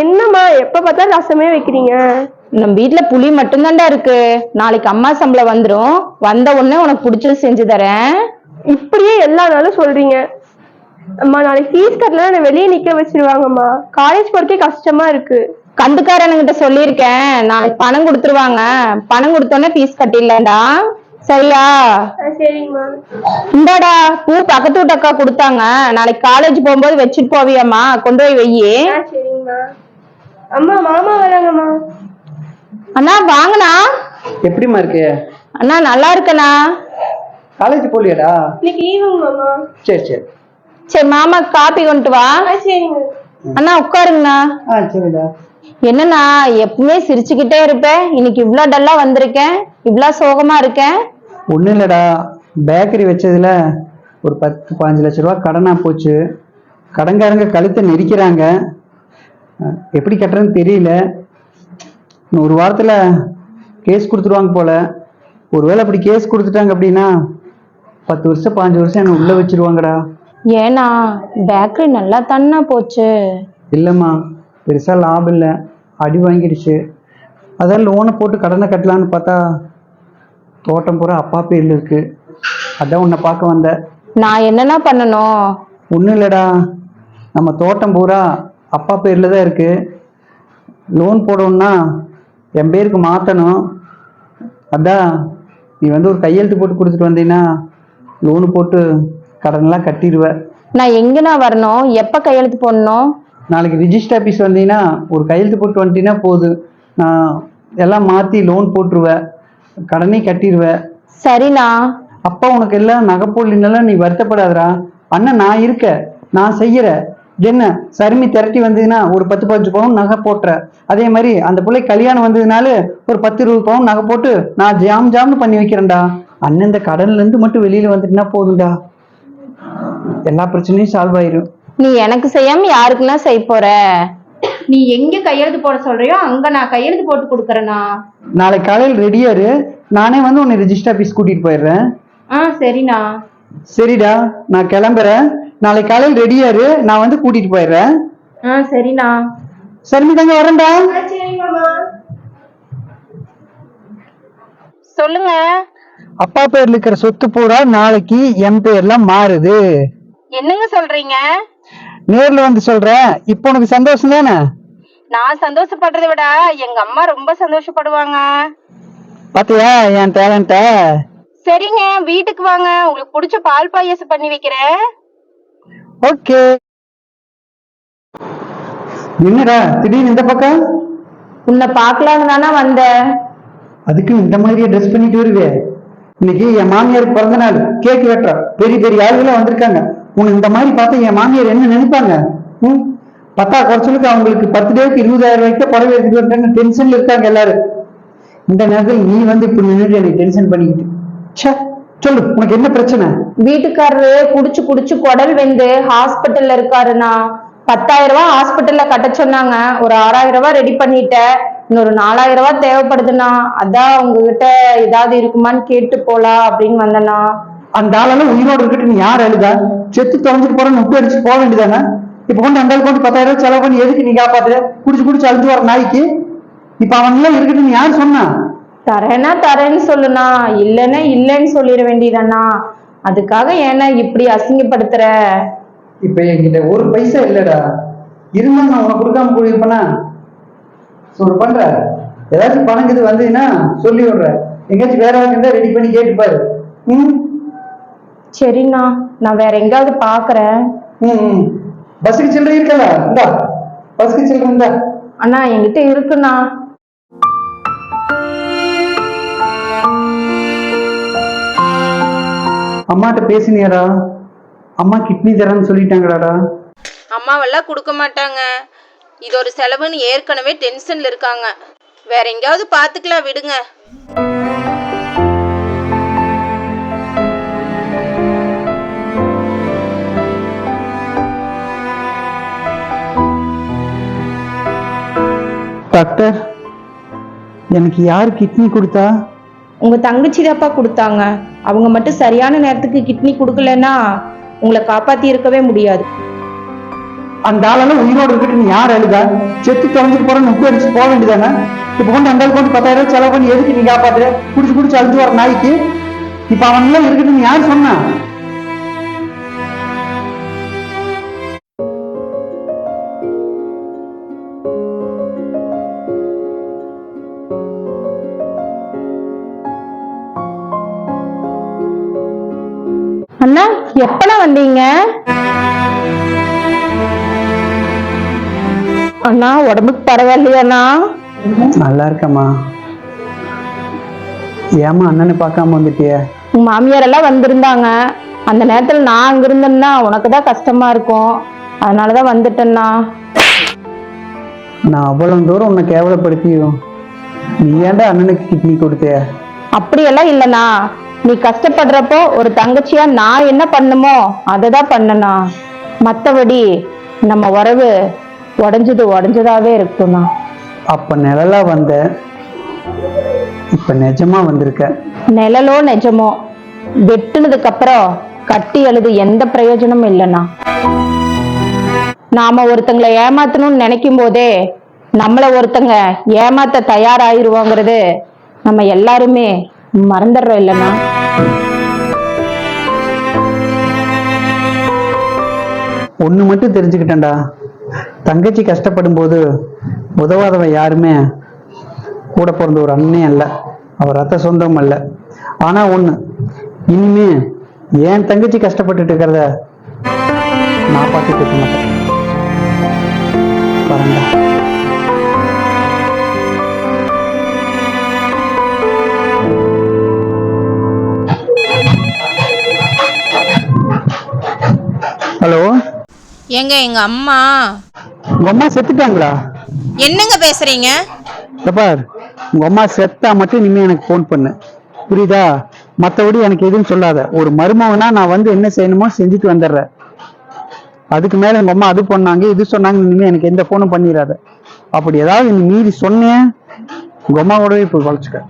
என்னம்மா எப்ப பார்த்தா ரசமே வைக்கிறீங்க? நம்ம வீட்ல புளி மட்டும்தான்டா இருக்கு. நாளைக்கு அம்மா சம்பளம் வந்துரும். வந்த உடனே உனக்கு பிடிச்சது செஞ்சு தரேன். இப்படியே எல்லா நாளும் சொல்றீங்க. அம்மா நாளைக்கு ஃபீஸ் கட்டல என்ன வெளியே நிக்க வச்சிருவாங்கம்மா. காலேஜ் போறதுக்கே கஷ்டமா இருக்கு. கண்டுக்காரனுங்கிட்ட சொல்லியிருக்கேன். நாளைக்கு பணம் கொடுத்துருவாங்க. பணம் கொடுத்தோன்னே ஃபீஸ் கட்டிடலாம்டா. சரியா? இந்தாடா பூ பக்கத்து வீட்டு அக்கா கொடுத்தாங்க. நாளைக்கு காலேஜ் போகும்போது வச்சுட்டு போவியாம்மா. கொண்டு போய் வையி. ஆ சரிங்கம்மா. அம்மா மாமா வராங்கம்மா. அண்ணா வாங்கண்ணா. எப்படிம்மா இருக்கு? அண்ணா நல்லா இருக்கண்ணா. காலேஜ் போலியாடா இன்னைக்கு லீவுங்கம்மா சரி சரி. சரி மாமா காப்பி கொண்டு வா. ஆ சரிங்க. அண்ணா உட்காருங்கண்ணா. ஆ சரிடா. என்னண்ணா எப்பவுமே சிரிச்சுக்கிட்டே இருப்பேன். இன்னைக்கு இவ்ளோ டல்லா வந்திருக்கேன். இவ்ளோ சோகமா இருக்கேன். ஒன்றும் இல்லைடா. பேக்கரி வச்சதுல ஒரு பத்து பாஞ்சு லட்ச ரூபா கடனாக போச்சு. கடன்காரங்க கழுத்தை நெரிக்கிறாங்க. எப்படி கட்டுறதுன்னு தெரியல. இன்னும் ஒரு வாரத்தில் கேஸ் கொடுத்துருவாங்க போல. ஒருவேளை அப்படி கேஸ் கொடுத்துட்டாங்க அப்படின்னா பத்து வருஷம் பாஞ்சு வருஷம் என்னை உள்ளே வச்சிருவாங்கடா. ஏண்ணா பேக்கரி நல்லா தானே போச்சு. இல்லைம்மா பெருசாக லாபம் இல்லை. அடி வாங்கிடுச்சு. அதான் லோனை போட்டு கடனை கட்டலான்னு பார்த்தா தோட்டம் பூரா அப்பா பேரில் இருக்கு. அதான் உன்னை பார்க்க வந்தேன். நான் என்னண்ணா பண்ணணும்? ஒன்றும் இல்லைடா. நம்ம தோட்டம் பூரா அப்பா பேரில் தான் இருக்கு. லோன் போடணும்னா என் பேருக்கு மாற்றணும் அதான் நீ வந்து ஒரு கையெழுத்து போட்டு கொடுத்துட்டு வந்தீங்கன்னா லோனு போட்டு கடனெல்லாம் கட்டிடுவ. நான் எங்கண்ணா வரணும்? எப்ப கையெழுத்து போடணும்? நாளைக்கு ரிஜிஸ்டர் ஆஃபீஸ் வந்தீங்கன்னா ஒரு கையெழுத்து போட்டு வந்துட்டீங்கன்னா போதும் நான் எல்லாம் மாற்றி லோன் போட்டுருவேன் கடனே கட்டிடுவேன் சரிண்ணா. அப்பா உனக்கு எல்லாம் நகை போடலினாலும் நீ வருத்தப்படாதடா. அண்ணன் நான் இருக்க. நான் செய்யற இது என்ன? சருமி திரட்டி வந்ததுன்னா ஒரு பத்து பதினஞ்சு பவுன் நகை போட்டுற. அதே மாதிரி அந்த பிள்ளை கல்யாணம் வந்ததுனால ஒரு பத்து இருபது பவுன் நகை போட்டு நான் ஜாம் ஜாம்னு பண்ணி வைக்கிறேன்டா. அண்ணன் இந்த கடன்ல இருந்து மட்டும் வெளியில வந்துட்டுனா போதும்டா. எல்லா பிரச்சனையும் சால்வ் ஆயிரும். நீ எனக்கு செய்யாம யாருக்குன்னா செய்ய போற? நீ எங்க கையெழுத்து போட சொல்றியோ அங்க நான் கையெழுத்து போட்டு கொடுக்கறேண்ணா நாளைக்கு காலையில் ரெடியாரு நானே வந்து உன்னை ரிஜிஸ்டர் ஆஃபீஸ் கூட்டிட்டு போயிடுறேன். ஆ சரிண்ணா. சரிடா நான் கிளம்புறேன். நாளைக்கு காலையில் ரெடியாரு நான் வந்து கூட்டிட்டு போயிடுறேன். ஆ சரிண்ணா. சருமி தாங்க வரேன்டா. சொல்லுங்க. அப்பா பேர்ல இருக்கிற சொத்து பூரா நாளைக்கு என் பேர்ல மாறுது. என்னங்க சொல்றீங்க? நேர்ல வந்து சொல்றேன். இப்போ உனக்கு சந்தோஷம் தானே? நான் சந்தோஷப்படுறதை விட எங்க அம்மா ரொம்ப சந்தோஷப்படுவாங்க. பாத்தியா என் டேலண்ட சரிங்க வீட்டுக்கு வாங்க. உங்களுக்கு பிடிச்ச பால் பாயாசம் பண்ணி வைக்கிறேன். ஓகே. என்னடா திடீர்னு இந்த பக்கம்? உன்னை பார்க்கலான்னு தானே வந்தேன். அதுக்கு இந்த மாதிரியே ட்ரெஸ் பண்ணிட்டு வருவே. இன்னைக்கு என் மாமியாருக்கு பிறந்த நாள். கேக் வெட்டுறோம் பெரிய பெரிய ஆளுகளாம் வந்திருக்காங்க. உனக்கு இந்த மாதிரி பார்த்தா என் மாமியார் என்ன நினைப்பாங்க? ம்? பத்தா குறைச்சலுக்கு அவங்களுக்கு பத்து டேவுக்கு இருபதாயிரம் ரூபாய்க்கு புடவை எடுத்துட்டு வந்துட்டாங்க டென்ஷன்ல இருக்காங்க எல்லாரும். இந்த நேரத்தில் நீ வந்து இப்படி நின்றுட்டு எனக்கு டென்ஷன் பண்ணிக்கிட்டு. ச்சே. சொல்லு உனக்கு என்ன பிரச்சனை? வீட்டுக்காரரு குடிச்சு குடிச்சு குடல் வெந்து ஹாஸ்பிட்டல்ல இருக்காருண்ணா. பத்தாயிரம் ரூபாய் ஹாஸ்பிட்டல்ல கட்ட சொன்னாங்க. ஒரு ஆறாயிரம் ரூபாய் ரெடி பண்ணிட்டேன் இன்னொரு நாலாயிரம் ரூபாய் தேவைப்படுதுண்ணா. அதான் உங்ககிட்ட ஏதாவது இருக்குமான்னு கேட்டு போலாம் அப்படின்னு வந்தேண்ணா. அந்த ஆளெல்லாம் உயிரோடு இருக்கட்டு நீ யார் அழுதா? செத்து தொலைஞ்சிட்டு போற நுட்டு அடிச்சு போக வேண்டியதானே? இப்ப கொண்டு அந்த கொண்டு பத்தாயிரம் ரூபாய் செலவு பண்ணி எதுக்கு நீ காப்பாத்துற? குடிச்சு குடிச்சு அழுது வர நாய்க்கு? இப்ப அவன் எல்லாம் இருக்கட்டு நீ யார் சொன்னா? தரேன்னா தரேன்னு சொல்லுண்ணா. இல்லைன்னா இல்லைன்னு சொல்லிட வேண்டியதாண்ணா அதுக்காக ஏன்னா இப்படி அசிங்கப்படுத்துற? இப்ப என்கிட்ட ஒரு பைசா இல்லடா. இருந்தா நான் உனக்கு கொடுக்காம போயிருப்பேனா? ஒரு பண்ற. ஏதாச்சும் பணம் இது வந்ததுன்னா சொல்லி விடுற. எங்கேயாச்சும் வேற ஆள் இருந்தா ரெடி பண்ணி கேட்டுப்பாரு ம்? சரிண்ணா. நான் வேற எங்கேயாவது பாக்குறேன். ம், ம். பஸ்ஸுக்கு சில்லறை இருக்கல? இந்தா. பஸ்ஸுக்கு சில்லறை இந்தா அண்ணா என்கிட்ட இருக்குண்ணா. அம்மாட்ட பேசினியாடா. அம்மா கிட்னி தரேன்னு சொல்லிட்டாங்கடாடா அம்மாவெல்லாம் கொடுக்க மாட்டாங்க. இது ஒரு செலவுன்னு ஏற்கனவே டென்ஷன்ல இருக்காங்க. வேற எங்கேயாவது பாத்துக்கலாம் விடுங்க. டாக்டர் எனக்கு யார் கிட்னி கொடுத்தா உங்க தங்கச்சி தாப்பா கொடுத்தாங்க. அவங்க மட்டும் சரியான நேரத்துக்கு கிட்னி கொடுக்கலன்னா உங்களை காப்பாத்தி இருக்கவே முடியாது. அந்த ஆளெல்லாம் உயிரோடு இருக்கட்டு நீ யார் அழுதா? செத்து தொலைஞ்சிட்டு போற முப்பது அடிச்சு போக வேண்டியதானே? இப்ப கொண்டு அந்த கொண்டு பத்தாயிரம் ரூபாய் செலவு பண்ணி எதுக்கு நீ காப்பாத்துற? குடிச்சு குடிச்சு அழுது வர நாய்க்கு? இப்ப அவன் எல்லாம் இருக்கட்டுன்னு யார் சொன்ன? அண்ணா எப்பண்ணா வந்தீங்க? அண்ணா உடம்புக்கு பரவாயில்லையாண்ணா நல்லா இருக்கம்மா. ஏமா அண்ணனை பார்க்காம வந்துட்டிய? உங்க மாமியார் எல்லாம் வந்திருந்தாங்க. அந்த நேரத்துல நான் அங்க இருந்தேன்னா உனக்கு தான் கஷ்டமா இருக்கும். அதனாலதான் வந்துட்டேன்னா. நான் அவ்வளவு தூரம் உன்னை கேவலப்படுத்தியும் நீ ஏன்டா அண்ணனுக்கு கிட்னி கொடுத்திய அப்படியெல்லாம் இல்லைண்ணா. நீ கஷ்டப்படுறப்போ ஒரு தங்கச்சியா நான் என்ன பண்ணுமோ அதை தான் பண்ணனா. மத்தபடி நம்ம உறவு உடைஞ்சது உடைஞ்சதாவே இருக்குண்ணா அப்ப நிழலா வந்த இப்ப நிஜமா வந்திருக்க? நிழலோ நிஜமோ? வெட்டுனதுக்கு அப்புறம் கட்டி எழுது எந்த பிரயோஜனமும் இல்லைண்ணா. நாம ஒருத்தங்களை ஏமாத்தணும்னு நினைக்கும் போதே நம்மள ஒருத்தங்க ஏமாத்த தயாராயிருவோங்கிறது நம்ம எல்லாருமே மறந்துடுறோம் இல்லைண்ணா. ஒண்ணு மட்டும் தெரிஞ்சுக்கிட்டேன்டா. தங்கச்சி கஷ்டப்படும் போது உதவாதவன் யாருமே கூட பிறந்த ஒரு அண்ணே அல்ல. அவர் ரத்த சொந்தம் அல்ல. ஆனால் ஒண்ணு இனிமே என் தங்கச்சி கஷ்டப்பட்டுட்டு இருக்கிறத நான் பார்த்துட்டு இருக்க மாட்டேன். வரேன்டா. ஹலோ. ஏங்க எங்க அம்மா? உங்க அம்மா செத்துட்டாங்களா? என்னங்க பேசுறீங்க? பார் உங்க அம்மா செத்தா மட்டும் இனிமே எனக்கு ஃபோன் பண்ணு. புரியுதா? மத்தபடி எனக்கு எதுவும் சொல்லாத. ஒரு மருமகனா நான் வந்து என்ன செய்யணுமோ செஞ்சுட்டு வந்துடுறேன். அதுக்கு மேல உங்க அம்மா அது பண்ணாங்க இது சொன்னாங்க இனிமே எனக்கு எந்த ஃபோனும் பண்ணிடாத. அப்படி ஏதாவது நீ மீறி சொன்னேன் உங்க அம்மாவோடவே போய் குழச்சுக்க